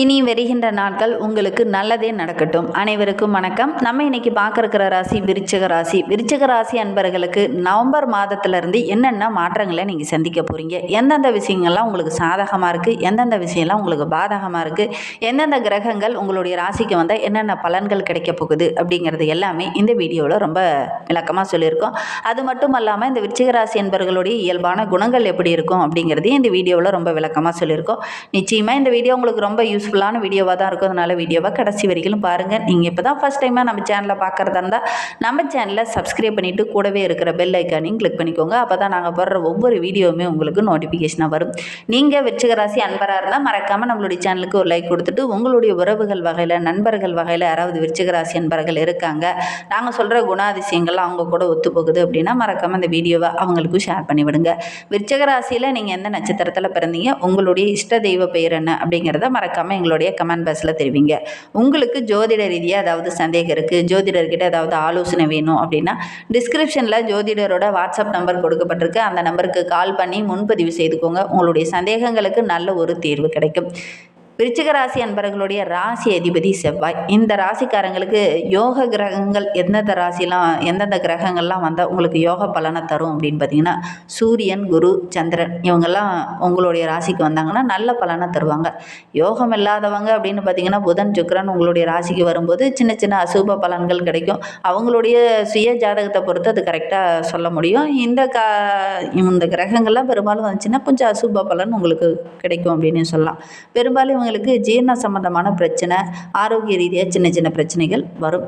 இனி வருகின்ற நாட்கள் உங்களுக்கு நல்லதே நடக்கட்டும். அனைவருக்கும் வணக்கம். நம்ம இன்னைக்கு பார்க்க இருக்கிற ராசி விருச்சிக ராசி. விருச்சிக ராசி அன்பர்களுக்கு நவம்பர் மாதத்திலிருந்து என்னென்ன மாற்றங்களை நீங்கள் சந்திக்க போகிறீங்க எந்தெந்த விஷயங்கள்லாம் உங்களுக்கு சாதகமாக இருக்குது எந்தெந்த விஷயம்லாம் உங்களுக்கு பாதகமாக இருக்குது எந்தெந்த கிரகங்கள் உங்களுடைய ராசிக்கு வந்தால் என்னென்ன பலன்கள் கிடைக்க போகுது? அப்படிங்கிறது எல்லாமே இந்த வீடியோவில் ரொம்ப விளக்கமாக சொல்லியிருக்கோம். அது மட்டும் இல்லாமல் இந்த விருச்சிக ராசி என்பர்களுடைய இயல்பான குணங்கள் எப்படி இருக்கும் அப்படிங்கிறதையும் இந்த வீடியோவில் ரொம்ப விளக்கமாக சொல்லியிருக்கோம். நிச்சயமாக இந்த வீடியோ உங்களுக்கு ரொம்ப யூஸ் யூஸ்ஃபுல்லான வீடியோவாக தான் இருக்கும். அதனால் வீடியோவாக கடைசி வரைக்கும் பாருங்கள் நீங்கள் இப்போ தான் ஃபஸ்ட் டைமாக நம்ம சேனலை பார்க்குறதா இருந்தால் நம்ம சேனலை சப்ஸ்கிரைப் பண்ணிவிட்டு கூடவே இருக்கிற பெல் ஐக்கானையும் கிளிக் பண்ணிக்கோங்க. அப்போ தான் நாங்கள் போடுற ஒவ்வொரு வீடியோவுமே உங்களுக்கு நோட்டிஃபிகேஷனாக வரும். நீங்கள் விருச்சிக ராசி அன்பராக இருந்தால் மறக்காமல் நம்மளுடைய சேனலுக்கு ஒரு லைக் கொடுத்துட்டு உங்களுடைய உறவுகள் வகையில் நண்பர்கள் வகையில் யாராவது விருச்சிக ராசி அன்பர்கள் இருக்காங்க நாங்கள் சொல்கிற குணாதிசயங்கள் அவங்க கூட ஒத்து போகுது அப்படின்னா மறக்காமல் இந்த வீடியோவை அவங்களுக்கும் ஷேர் பண்ணிவிடுங்க விருச்சிக ராசியில் நீங்கள் எந்த நட்சத்திரத்தில் பிறந்தீங்க உங்களுடைய இஷ்ட தெய்வ பெயர் என்ன அப்படிங்கிறத மறக்காமல் எங்களுடைய கமெண்ட் பாக்ஸில் தெரிவிங்க. உங்களுக்கு ஜோதிட ரீதியாக ஏதாவது சந்தேகம் இருக்குது ஜோதிடர்கிட்ட ஏதாவது ஆலோசனை வேணும் அப்படின்னா டிஸ்கிரிப்ஷனில் ஜோதிடரோட வாட்ஸ்அப் நம்பர் கொடுக்கப்பட்டிருக்கு. அந்த நம்பருக்கு கால் பண்ணி முன்பதிவு செய்துக்கோங்க. உங்களுடைய சந்தேகங்களுக்கு நல்ல ஒரு தீர்வு கிடைக்கும். விருச்சிக ராசி அன்பர்களுடைய ராசி அதிபதி செவ்வாய். இந்த ராசிக்காரங்களுக்கு யோக கிரகங்கள் எந்தெந்த ராசிலாம் எந்தெந்த கிரகங்கள்லாம் வந்தால் உங்களுக்கு யோக பலனை தரும் அப்படின்னு பார்த்தீங்கன்னா சூரியன் குரு சந்திரன் இவங்கெல்லாம் உங்களுடைய ராசிக்கு வந்தாங்கன்னா நல்ல பலனை தருவாங்க. யோகம் இல்லாதவங்க அப்படின்னு பார்த்தீங்கன்னா புதன் சுக்கரன் உங்களுடைய ராசிக்கு வரும்போது சின்ன சின்ன அசுப பலன்கள் கிடைக்கும். அவங்களுடைய சுய ஜாதகத்தை பொறுத்து அது கரெக்டாக சொல்ல முடியும். இந்த கா இந்த கிரகங்கள்லாம் பெரும்பாலும் வந்துச்சுன்னா கொஞ்சம் அசுப பலன் உங்களுக்கு கிடைக்கும் அப்படின்னு சொல்லலாம். பெரும்பாலும் இவங்களுக்கு ஜீரண சம்பந்தமான பிரச்சனை ஆரோக்கிய ரீதியாக சின்ன சின்ன பிரச்சனைகள் வரும்.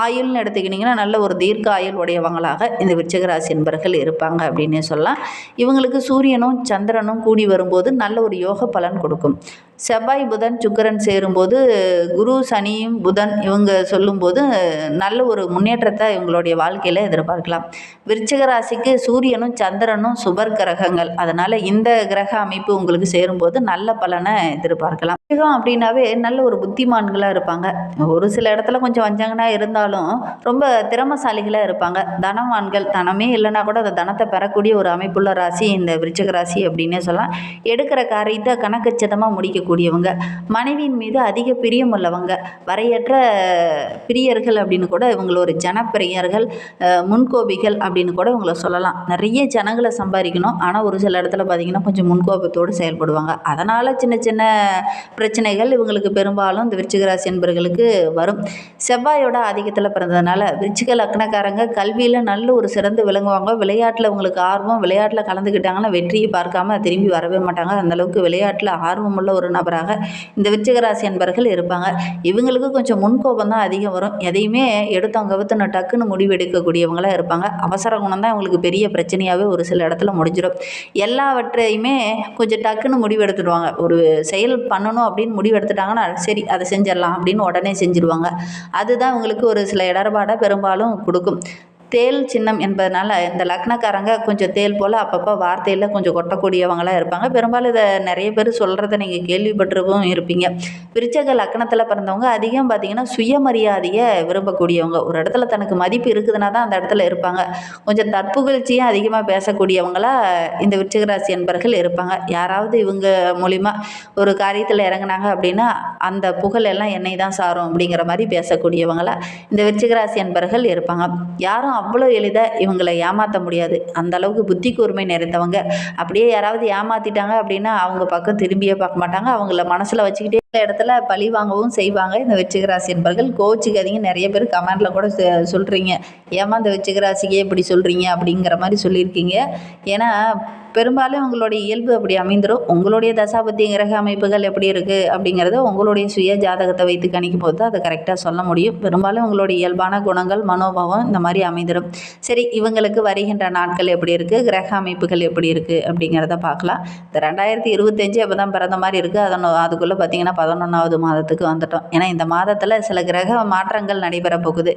ஆயுள்னு எடுத்துக்கிட்டிங்கன்னா நல்ல ஒரு தீர்க்க ஆயுள் உடையவங்களாக இந்த விருச்சகராசி என்பர்கள் இருப்பாங்க அப்படின்னு சொல்லலாம். இவங்களுக்கு சூரியனும் சந்திரனும் கூடி வரும்போது நல்ல ஒரு யோக பலன் கொடுக்கும். செவ்வாய் புதன் சுக்கிரன் சேரும்போது குரு சனியும் புதன் இவங்க சொல்லும்போது நல்ல ஒரு முன்னேற்றத்தை இவங்களுடைய வாழ்க்கையில் எதிர்பார்க்கலாம். விருச்சிக ராசிக்கு சூரியனும் சந்திரனும் சுபர் கிரகங்கள். அதனால் இந்த கிரக அமைப்பு உங்களுக்கு சேரும்போது நல்ல பலனை எதிர்பார்க்கலாம். கிரகம் அப்படின்னாவே நல்ல ஒரு புத்திமான்களாக இருப்பாங்க. ஒரு சில இடத்துல கொஞ்சம் வஞ்சங்கனா இருந்தாலும் ரொம்ப திறமசாலிகளாக இருப்பாங்க. தனவான்கள் தனமே இல்லைன்னா கூட அந்த தனத்தை பெறக்கூடிய ஒரு அமைப்புள்ள ராசி இந்த விருச்சிக ராசி அப்படின்னே சொல்லலாம். எடுக்கிற காரியத்தை கணக்கச்சிதமாக முடிக்க செய்யக்கூடியவங்க மனைவியின் மீது அதிக பிரியம் உள்ளவங்க. வரையற்ற பிரியர்கள் அப்படின்னு கூட இவங்களை ஒரு ஜனப்பிரியர்கள் முன்கோபிகள் அப்படின்னு கூட இவங்களை சொல்லலாம். நிறைய ஜனங்களை சம்பாதிக்கணும். ஆனால் ஒரு சில இடத்துல பார்த்தீங்கன்னா கொஞ்சம் முன்கோபத்தோடு செயல்படுவாங்க. அதனால் சின்ன சின்ன பிரச்சனைகள் இவங்களுக்கு பெரும்பாலும் இந்த விருச்சிகராசி என்பர்களுக்கு வரும். செவ்வாயோட ஆதிக்கத்தில் பிறந்ததுனால விருச்சிக லக்னக்காரங்க கல்வியில் நல்ல ஒரு சிறந்து விளங்குவாங்க. விளையாட்டில் உங்களுக்கு ஆர்வம் விளையாட்டில் கலந்துக்கிட்டாங்கன்னா வெற்றியை பார்க்காம திரும்பி வரவே மாட்டாங்க. அந்தளவுக்கு விளையாட்டில் ஆர்வமுள்ள ஒரு நபராக இந்த விருச்சிக ராசி என்பர்கள் இருப்பாங்க. இவங்களுக்கு கொஞ்சம் முன்கோபம் தான் அதிகம் வரும். எதையுமே எடுத்தவங்க கவுத்துன டக்குன்னு முடிவெடுக்கக்கூடியவங்களாக இருப்பாங்க. அவசர குணம் தான் இவங்களுக்கு பெரிய பிரச்சனையாகவே ஒரு சில இடத்துல முடிஞ்சிடும் எல்லாவற்றையுமே கொஞ்சம் டக்குன்னு முடிவெடுத்துடுவாங்க. ஒரு செயல் பண்ணணும் அப்படின்னு முடிவெடுத்துட்டாங்கன்னா சரி அதை செஞ்சிடலாம் அப்படின்னு உடனே செஞ்சுருவாங்க. அதுதான் இவங்களுக்கு ஒரு சில இடர்பாடை பெரும்பாலும் கொடுக்கும். தேல் சின்னம் என்பதனால இந்த லக்னக்காரங்க கொஞ்சம் தேல் போல் அப்பப்போ வார்த்தையில் கொஞ்சம் கொட்டக்கூடியவங்களாக இருப்பாங்க. பெரும்பாலும் இதை நிறைய பேர் சொல்கிறத நீங்கள் கேள்விப்பட்டிருக்கவும் இருப்பீங்க. விருச்சக லக்னத்தில் பிறந்தவங்க அதிகம் பார்த்தீங்கன்னா சுயமரியாதையை விரும்பக்கூடியவங்க. ஒரு இடத்துல தனக்கு மதிப்பு இருக்குதுன்னா தான் அந்த இடத்துல இருப்பாங்க. கொஞ்சம் தற்புகழ்ச்சியும் அதிகமாக பேசக்கூடியவங்களாக இந்த விருச்சகராசி என்பர்கள் இருப்பாங்க. யாராவது இவங்க மூலிமா ஒரு காரியத்தில் இறங்குனாங்க அப்படின்னா அந்த புகழ் எல்லாம் என்னை தான் சாரும் அப்படிங்கிற மாதிரி பேசக்கூடியவங்களாக இந்த விருச்சகராசி என்பர்கள் இருப்பாங்க. யாரும் அவ்வளோ எளிதாக இவங்களை ஏமாற்ற முடியாது. அந்த அளவுக்கு புத்தி கூர்மை நிறைந்தவங்க. அப்படியே யாராவது ஏமாத்திட்டாங்க அப்படின்னா அவங்க பக்கம் திரும்பியே பார்க்க மாட்டாங்க. அவங்கள மனசில் வச்சுக்கிட்டே இடத்துல பழி வாங்கவும் செய்வாங்க. இந்த விருச்சிக என்பர்கள் கோச்சிக்காதீங்க. நிறைய பேர் கமெண்டில் கூட சொல்கிறீங்க ஏமா இந்த வச்சிகராசிக்கே இப்படி சொல்கிறீங்க அப்படிங்கிற மாதிரி சொல்லியிருக்கீங்க. ஏன்னா பெரும்பாலும் உங்களுடைய இயல்பு அப்படி அமைந்துடும் உங்களுடைய தசாபத்தி கிரக அமைப்புகள் எப்படி இருக்குது அப்படிங்கிறத உங்களுடைய சுய ஜாதகத்தை வைத்து கணிக்கும் போது தான் அதை கரெக்டாக சொல்ல முடியும். பெரும்பாலும் உங்களுடைய இயல்பான குணங்கள் மனோபாவம் இந்த மாதிரி அமைந்துடும் சரி இவங்களுக்கு வருகின்ற நாட்கள் எப்படி இருக்குது கிரக அமைப்புகள் எப்படி இருக்குது அப்படிங்கிறத பார்க்கலாம். இந்த ரெண்டாயிரத்தி இருபத்தஞ்சு அப்போ தான் பிறந்த மாதிரி இருக்குது அதனோ அதுக்குள்ளே பார்த்தீங்கன்னா பதினொன்றாவது மாதத்துக்கு வந்துட்டோம். ஏன்னா இந்த மாதத்தில் சில கிரக மாற்றங்கள் நடைபெற போகுது.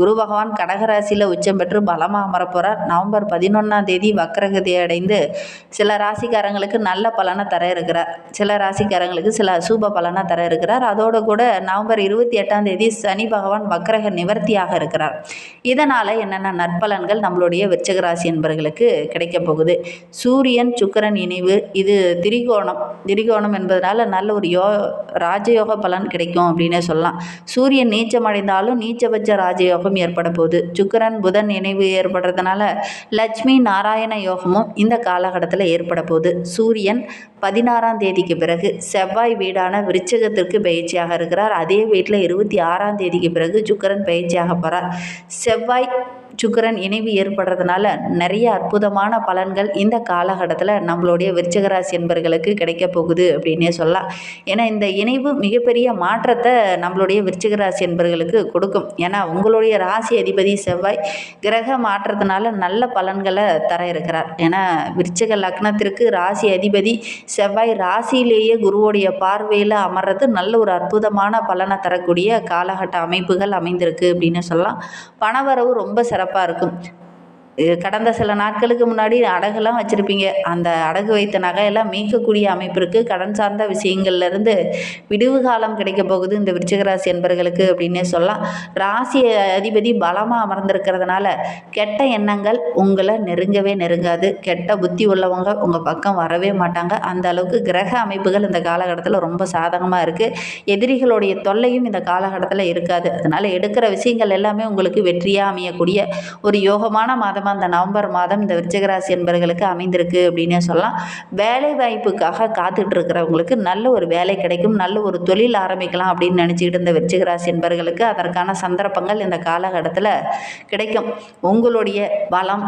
குரு பகவான் கடகராசியில் உச்சம் பெற்று பலமாக அமரப்போகிறார் நவம்பர் பதினொன்றாம் தேதி வக்ரகதி அடைந்து சில ராசிக்காரங்களுக்கு நல்ல பலனை தர இருக்கிறார். சில ராசிக்காரங்களுக்கு சில அசூப பலனை தர இருக்கிறார். அதோடு கூட நவம்பர் இருபத்தி எட்டாம் தேதி சனி பகவான் வக்கரக நிவர்த்தியாக இருக்கிறார். இதனால் என்னென்ன நற்பலன்கள் நம்மளுடைய விருச்சிக ராசி என்பவர்களுக்கு கிடைக்கப் போகுது. சூரியன் சுக்கிரன் இணைவு இது திரிகோணம். திரிகோணம் என்பதனால நல்ல ஒரு யோ ராஜயோக பலன் கிடைக்கும் அப்படின்னே சொல்லலாம். சூரியன் நீச்சமடைந்தாலும் நீச்சபட்ச ராஜயோகம் ஏற்பட போகுது. சுக்கிரன் புதன் இணைவு ஏற்படுறதுனால லட்சுமி நாராயண யோகமும் இந்த காலகட்டத்தில் ஏற்பட போகுது. சூரியன் பதினாறாம் தேதிக்கு பிறகு செவ்வாய் வீடான விருச்சகத்திற்கு பயிற்சியாக இருக்கிறார். அதே வீட்டில் இருபத்தி ஆறாம் தேதிக்கு பிறகு சுக்கரன் பயிற்சியாக போகிறார் செவ்வாய் சுக்கிரன் இணைவு ஏற்படுறதுனால நிறைய அற்புதமான பலன்கள் இந்த காலகட்டத்தில் நம்மளுடைய விருச்சகராசி என்பர்களுக்கு கிடைக்க போகுது அப்படின்னே சொல்லலாம். ஏன்னா இந்த இணைவு மிகப்பெரிய மாற்றத்தை நம்மளுடைய விருச்சகராசி என்பர்களுக்கு கொடுக்கும். ஏன்னா உங்களுடைய ராசி அதிபதி செவ்வாய் கிரக மாற்றத்தினால நல்ல பலன்களை தர இருக்கிறார். ஏன்னா விருச்சக லக்னத்திற்கு ராசி அதிபதி செவ்வாய் ராசியிலேயே குருவோடைய பார்வையில் அமர்றது நல்ல ஒரு அற்புதமான பலனை தரக்கூடிய காலகட்ட அமைப்புகள் அமைந்திருக்கு அப்படின்னு சொல்லலாம். பணவரவு ரொம்ப சிறப்பு சிறப்பாக இருக்கும் இது கடந்த சில நாட்களுக்கு முன்னாடி அடகுலாம் வச்சுருப்பீங்க. அந்த அடகு வைத்த நகையெல்லாம் மீட்கக்கூடிய அமைப்பிற்கு கடன் சார்ந்த விஷயங்கள்லேருந்து விடுவு காலம் கிடைக்க போகுது. இந்த விருச்சிகராசி என்பர்களுக்கு அப்படின்னே சொல்லலாம். ராசி அதிபதி பலமாக அமர்ந்திருக்கிறதுனால கெட்ட எண்ணங்கள் உங்களை நெருங்கவே நெருங்காது. கெட்ட புத்தி உள்ளவங்க உங்கள் பக்கம் வரவே மாட்டாங்க. அந்த அளவுக்கு கிரக அமைப்புகள் இந்த காலகட்டத்தில் ரொம்ப சாதகமாக இருக்குது எதிரிகளுடைய தொல்லையும் இந்த காலகட்டத்தில் இருக்காது. அதனால் எடுக்கிற விஷயங்கள் எல்லாமே உங்களுக்கு வெற்றியாக அமையக்கூடிய ஒரு யோகமான காலமாக அந்த நவம்பர் மாதம் இந்த விருச்சகராசி என்பவர்களுக்கு அமைந்திருக்கு அப்படின்னே சொல்லலாம். வேலை வாய்ப்புக்காக காத்துட்டு இருக்கிறவங்களுக்கு நல்ல ஒரு வேலை கிடைக்கும் நல்ல ஒரு தொழில் ஆரம்பிக்கலாம் அப்படின்னு நினச்சிக்கிட்டு இந்த விருச்சகராசி என்பவர்களுக்கு அதற்கான சந்தர்ப்பங்கள் இந்த காலகட்டத்தில் கிடைக்கும். உங்களுடைய பலம்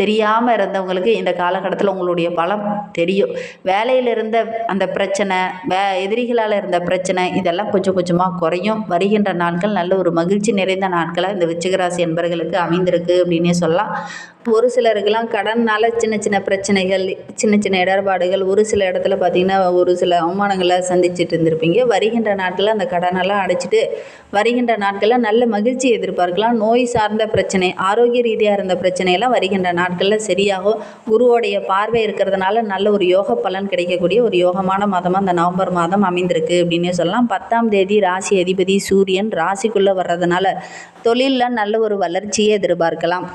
தெரியாமல் இருந்தவங்களுக்கு இந்த காலகட்டத்தில் உங்களுடைய பலம் தெரியும். வேலையில் இருந்த அந்த பிரச்சனை வே எதிரிகளால் இருந்த பிரச்சனை இதெல்லாம் கொஞ்சம் கொஞ்சமாக குறையும். வருகின்ற நாட்கள் நல்ல ஒரு மகிழ்ச்சி நிறைந்த நாட்களாக இந்த விச்சிகராசி என்பர்களுக்கு அமைந்திருக்கு அப்படின்னே சொல்லலாம். ஒரு சிலருக்கெல்லாம் கடன்னால் சின்ன சின்ன பிரச்சனைகள் சின்ன சின்ன இடர்பாடுகள் ஒரு சில இடத்துல பார்த்திங்கன்னா ஒரு சில அவமானங்களை சந்திச்சுட்டு இருந்திருப்பீங்க. வருகின்ற நாட்களில் அந்த கடனெல்லாம் அடைச்சிட்டு வருகின்ற நாட்களில் நல்ல மகிழ்ச்சி எதிர்பார்க்கலாம். நோய் சார்ந்த பிரச்சனை ஆரோக்கிய ரீதியாக இருந்த பிரச்சனையெல்லாம் வருகின்ற நாட்களில் சரியாகும். குருவோடைய பார்வை இருக்கிறதுனால நல்ல ஒரு யோக பலன் கிடைக்கக்கூடிய ஒரு யோகமான மாதமாக அந்த நவம்பர் மாதம் அமைந்திருக்கு அப்படின்னே சொல்லலாம். பத்தாம் தேதி ராசி அதிபதி சூரியன் ராசிக்குள்ளே வர்றதுனால தொழிலில் நல்ல ஒரு வளர்ச்சியை எதிர்பார்க்கலாம்.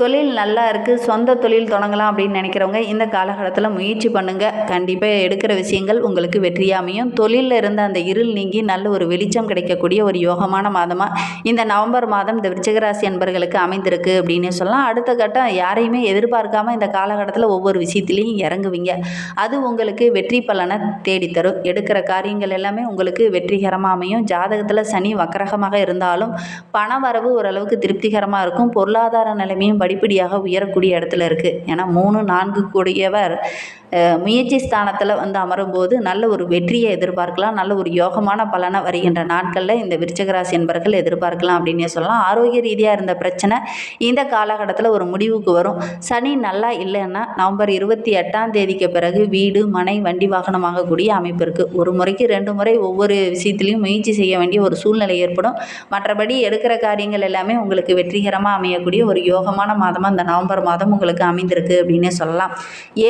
தொழில் நல்லா இருக்குது சொந்த தொழில் தொடங்கலாம் அப்படின்னு நினைக்கிறவங்க இந்த காலகட்டத்தில் முயற்சி பண்ணுங்கள் கண்டிப்பாக எடுக்கிற விஷயங்கள் உங்களுக்கு வெற்றியாமையும் தொழிலில் இருந்த அந்த இருள் நீங்கி நல்ல ஒரு வெளிச்சம் கிடைக்கக்கூடிய ஒரு யோகமான மாதமாக இந்த நவம்பர் மாதம் இந்த விருச்சிகராசி என்பர்களுக்கு அமைந்திருக்கு அப்படின்னு சொல்லலாம். அடுத்த கட்டம் யாரையுமே எதிர்பார்க்காம இந்த காலகட்டத்தில் ஒவ்வொரு விஷயத்துலையும் இறங்குவீங்க. அது உங்களுக்கு வெற்றி பலனை தேடித்தரும். எடுக்கிற காரியங்கள் எல்லாமே உங்களுக்கு வெற்றிகரமாக அமையும். ஜாதகத்தில் சனி வக்கரகமாக இருந்தாலும் பண வரவு ஓரளவுக்கு திருப்திகரமாக இருக்கும். பொருளாதார நிலைமையும் படிப்படியாக உயரக்கூடிய இடத்துல இருக்குது ஏன்னா மூணு நான்கு கூடியவர் முயற்சி ஸ்தானத்தில் வந்து அமரும்போது நல்ல ஒரு வெற்றியை எதிர்பார்க்கலாம் நல்ல ஒரு யோகமான பலனை வருகின்ற நாட்களில் இந்த விருச்சகராசி என்பர்கள் எதிர்பார்க்கலாம் அப்படின்னே சொல்லலாம். ஆரோக்கிய ரீதியாக இருந்த பிரச்சனை இந்த காலகட்டத்தில் ஒரு முடிவுக்கு வரும். சனி நல்லா இல்லைன்னா நவம்பர் இருபத்தி எட்டாம் தேதிக்கு பிறகு வீடு மனை வண்டி வாகனம் வாங்கக்கூடிய அமைப்பு இருக்குது ஒரு முறைக்கு ரெண்டு முறை ஒவ்வொரு விஷயத்துலையும் முயற்சி செய்ய வேண்டிய ஒரு சூழ்நிலை ஏற்படும். மற்றபடி எடுக்கிற காரியங்கள் எல்லாமே உங்களுக்கு வெற்றிகரமாக அமையக்கூடிய ஒரு யோகமான மாதமாக இந்த நவம்பர் மாதம் உங்களுக்கு அமைந்திருக்கு அப்படின்னே சொல்லலாம்.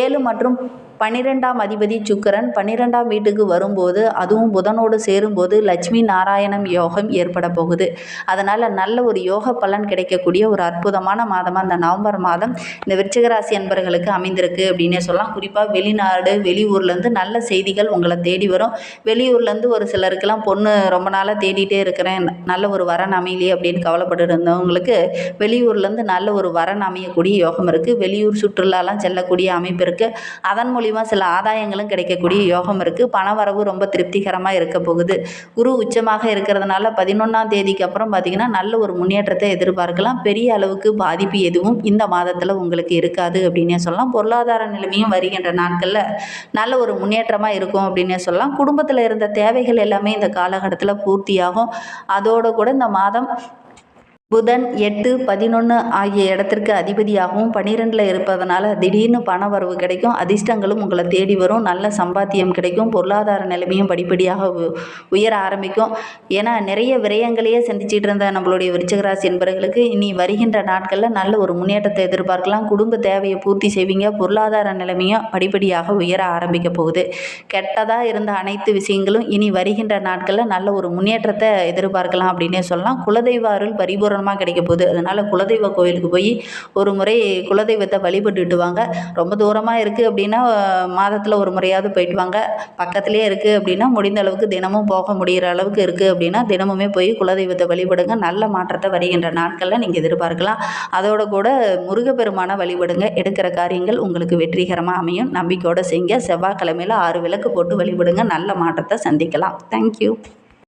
ஏழு மற்றும் பன்னிரெண்டாம் அதிபதி சுக்கிரன் பன்னிரெண்டாம் வீட்டுக்கு வரும்போது அதுவும் புதனோடு சேரும்போது லட்சுமி நாராயணம் யோகம் ஏற்பட போகுது. அதனால் நல்ல ஒரு யோக பலன் கிடைக்கக்கூடிய ஒரு அற்புதமான மாதமாக அந்த நவம்பர் மாதம் இந்த விருச்சிகராசி அன்பர்களுக்கு அமைந்திருக்கு அப்படின்னே சொல்லலாம். குறிப்பாக வெளிநாடு வெளியூர்லேருந்து நல்ல செய்திகள் உங்களை தேடி வரும். வெளியூர்லேருந்து ஒரு சிலருக்கெல்லாம் பொண்ணு ரொம்ப நாளாக தேடிட்டே இருக்கிறேன். நல்ல ஒரு வரன் அமையலையே அப்படின்னு கவலைப்பட்டு இருந்தவங்களுக்கு வெளியூர்லேருந்து நல்ல ஒரு வரன் அமையக்கூடிய யோகம் இருக்குது வெளியூர் சுற்றுலாலாம் செல்லக்கூடிய அமைப்பு இருக்குது அதன் மூலம் சில ஆதாயங்களும் கிடைக்கக்கூடிய யோகம் இருக்குது பணவரவு ரொம்ப திருப்திகரமாக இருக்க போகுது. குரு உச்சமாக இருக்கிறதுனால பதினொன்றாம் தேதிக்கு அப்புறம் பார்த்திங்கன்னா நல்ல ஒரு முன்னேற்றத்தை எதிர்பார்க்கலாம். பெரிய அளவுக்கு பாதிப்பு எதுவும் இந்த மாதத்தில் உங்களுக்கு இருக்காது அப்படின்னே சொல்லலாம். பொருளாதார நிலைமையும் வருகின்ற நாட்களில் நல்ல ஒரு முன்னேற்றமாக இருக்கும் அப்படின்னே சொல்லலாம். குடும்பத்தில் இருந்த தேவைகள் எல்லாமே இந்த காலகட்டத்தில் பூர்த்தியாகும். அதோடு கூட இந்த மாதம் புதன் எட்டு பதினொன்று ஆகிய இடத்திற்கு அதிபதியாகவும் பன்னிரெண்டில் இருப்பதனால திடீர்னு பண வரவு கிடைக்கும். அதிர்ஷ்டங்களும் உங்களை தேடி வரும். நல்ல சம்பாத்தியம் கிடைக்கும். பொருளாதார நிலைமையும் படிப்படியாக உ- உயர ஆரம்பிக்கும். ஏன்னா நிறைய விரயங்களையே சந்திச்சிட்டு இருந்த நம்மளுடைய விருச்சகராசி என்பவர்களுக்கு இனி வருகின்ற நாட்களில் நல்ல ஒரு முன்னேற்றத்தை எதிர்பார்க்கலாம். குடும்ப தேவையை பூர்த்தி செய்வீங்க. பொருளாதார நிலைமையும் படிப்படியாக உயர ஆரம்பிக்க போகுது. கெட்டதாக இருந்த அனைத்து விஷயங்களும் இனி வருகின்ற நாட்களில் நல்ல ஒரு முன்னேற்றத்தை எதிர்பார்க்கலாம் அப்படின்னே சொல்லலாம். குலதெய்வ அருள் தூரமாக கிடைக்க போகுது. அதனால் குலதெய்வ கோயிலுக்கு போய் ஒரு முறை குலதெய்வத்தை வழிபட்டுட்டு வாங்க. ரொம்ப தூரமாக இருக்குது அப்படின்னா மாதத்தில் ஒரு முறையாவது போயிட்டு வாங்க. பக்கத்துலேயே இருக்குது அப்படின்னா முடிந்த அளவுக்கு தினமும் போக முடிகிற அளவுக்கு இருக்குது அப்படின்னா தினமுமே போய் குலதெய்வத்தை வழிபடுங்க. நல்ல மாற்றத்தை வருகின்ற நாட்களில் நீங்கள் எதிர்பார்க்கலாம். அதோட கூட முருகப்பெருமான வழிபடுங்க. எடுக்கிற காரியங்கள் உங்களுக்கு வெற்றிகரமாக அமையும். நம்பிக்கையோடு செய்யுங்க. செவ்வாய்க்கிழமையில் ஆறு விளக்கு போட்டு வழிபடுங்க. நல்ல மாற்றத்தை சந்திக்கலாம். தேங்க்யூ